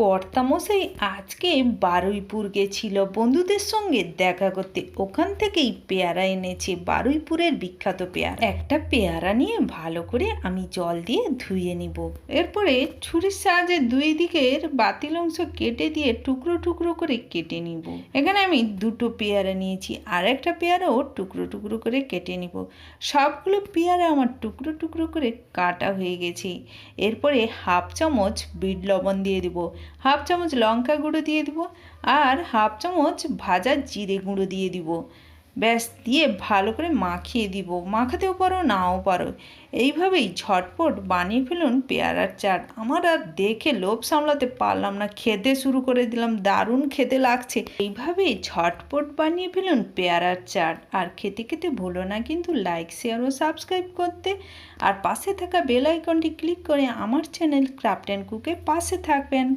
কর্তামশাই আজকে বারুইপুর গেছিল। বন্ধুদের সঙ্গে দেখা করতে। ওখান থেকেই পেয়ারা এনেছে, বারুইপুরের বিখ্যাত পেয়ারা। একটা পেয়ারা নিয়ে ভালো করে আমি জল দিয়ে ধুয়ে নিব। এরপরে ছুরির সাহায্যে দুই দিকের বাতিল অংশ কেটে দিয়ে টুকরো টুকরো করে কেটে নিব। এখানে আমি দুটো পেয়ারা নিয়েছি, আর একটা পেয়ারাও টুকরো টুকরো করে কেটে নিব। সবগুলো পেয়ারা আমার টুকরো টুকরো করে কাটা হয়ে গেছে। এরপরে হাফ চামচ বিট লবণ দিয়ে দিব। হাফ চামচ লঙ্কা গুঁড়ো দিয়ে দিব আর হাফ চামচ ভাজা জিরে গুঁড়ো দিয়ে দিব। ব্যাস, দিয়ে ভালো করে মাখিয়ে দিব। মাখাতেও পারো, নাও পারো। এইভাবেই ঝটপট বানিয়ে ফেলুন পেয়ারার চাট। আমার আর দেখে লোভ সামলাতে পারলাম না। খেতে শুরু করে দিলাম, দারুণ খেতে লাগছে। এইভাবেই ঝটপট বানিয়ে ফেলুন পেয়ারার চাট। আর খেতে খেতে ভুলো না কিন্তু লাইক, শেয়ার ও সাবস্ক্রাইব করতে। আর পাশে থাকা বেল আইকনটি ক্লিক করে আমার চ্যানেল ক্রাফট অ্যান্ড কুকে পাশে থাকবেন।